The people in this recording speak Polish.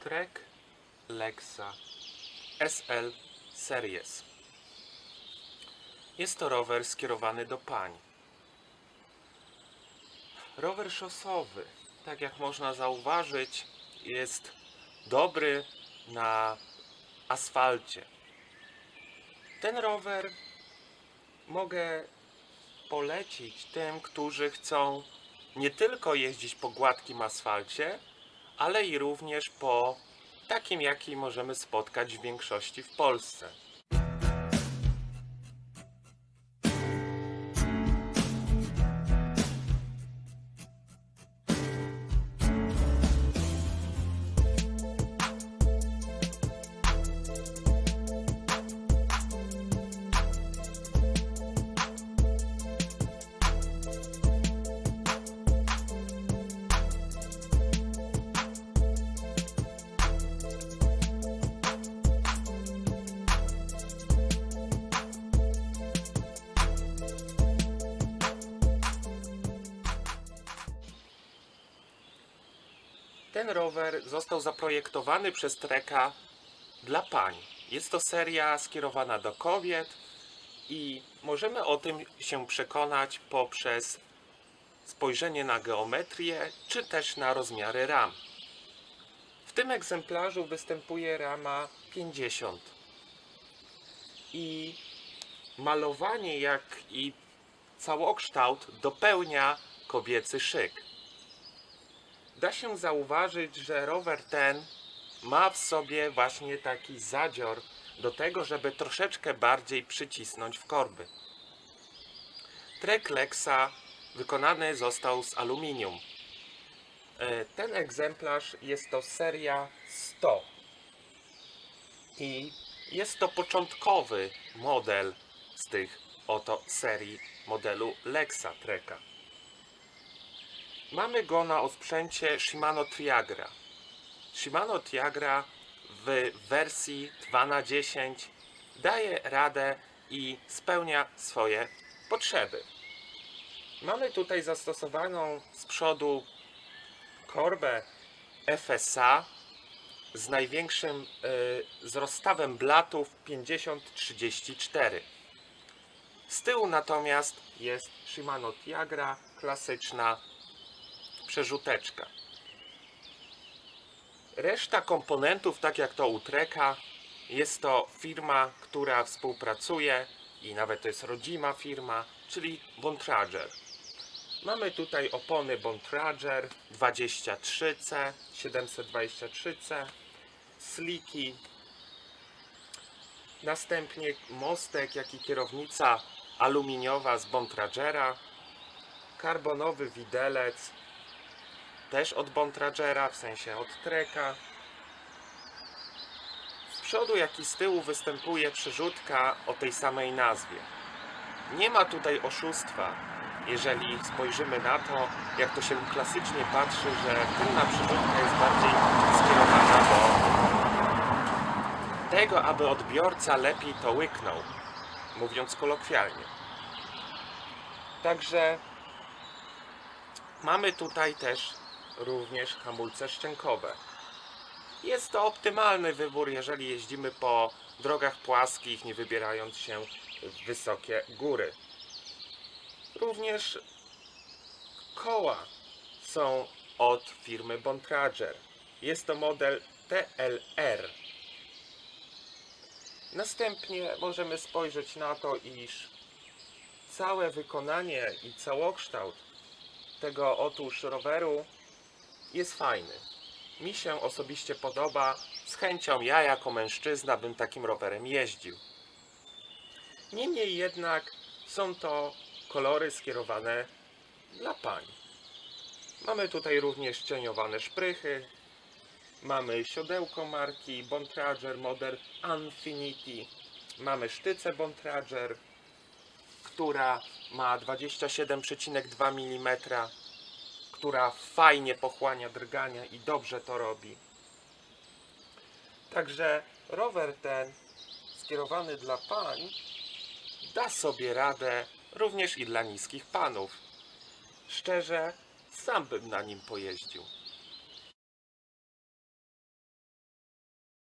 Trek Lexa SL Series. Jest to rower skierowany do pań. Rower szosowy, tak jak można zauważyć, jest dobry na asfalcie. Ten rower mogę polecić tym, którzy chcą nie tylko jeździć po gładkim asfalcie, ale i również po takim, jaki możemy spotkać w większości w Polsce. Ten rower został zaprojektowany przez Treka dla pań. Jest to seria skierowana do kobiet i możemy o tym się przekonać poprzez spojrzenie na geometrię czy też na rozmiary ram. W tym egzemplarzu występuje rama 50 i malowanie jak i całokształt dopełnia kobiecy szyk da się zauważyć, że rower ten ma w sobie właśnie taki zadzior do tego, żeby troszeczkę bardziej przycisnąć w korby. Trek Lexa wykonany został z aluminium. E, Ten egzemplarz jest to seria 100 i jest to początkowy model z tych oto serii modelu Lexa Treka. Mamy go na osprzęcie Shimano Triagra. Shimano Triagra w wersji 2 na 10 daje radę i spełnia swoje potrzeby. Mamy tutaj zastosowaną z przodu korbę FSA z największym y, z rozstawem blatów 50-34. Z tyłu natomiast jest Shimano Tiagra klasyczna przerzuteczka. Reszta komponentów, tak jak to u Treka, jest to firma, która współpracuje i nawet to jest rodzima firma, czyli Bontrager. Mamy tutaj opony Bontrager 23C, 723C, sliki, następnie mostek, jak i kierownica aluminiowa z Bontragera, karbonowy widelec też od Bontragera, w sensie od Treka. Z przodu jak i z tyłu występuje przerzutka o tej samej nazwie. Nie ma tutaj oszustwa, jeżeli spojrzymy na to, jak to się klasycznie patrzy, że tylna przerzutka jest bardziej skierowana do tego, aby odbiorca lepiej to łyknął, mówiąc kolokwialnie. Także mamy tutaj też również hamulce szczękowe. Jest to optymalny wybór, jeżeli jeździmy po drogach płaskich, nie wybierając się w wysokie góry. Również koła są od firmy Bontrager. Jest to model TLR. Następnie możemy spojrzeć na to, iż całe wykonanie i całokształt tego otóż roweru jest fajny. Mi się osobiście podoba. Z chęcią ja jako mężczyzna bym takim rowerem jeździł. Niemniej jednak są to kolory skierowane dla pań. Mamy tutaj również cieniowane szprychy. Mamy siodełko marki Bontrager Model Infinity. Mamy sztycę Bontrager, która ma 27,2 mm która fajnie pochłania drgania i dobrze to robi. Także rower ten skierowany dla pań da sobie radę również i dla niskich panów. Szczerze, sam bym na nim pojeździł.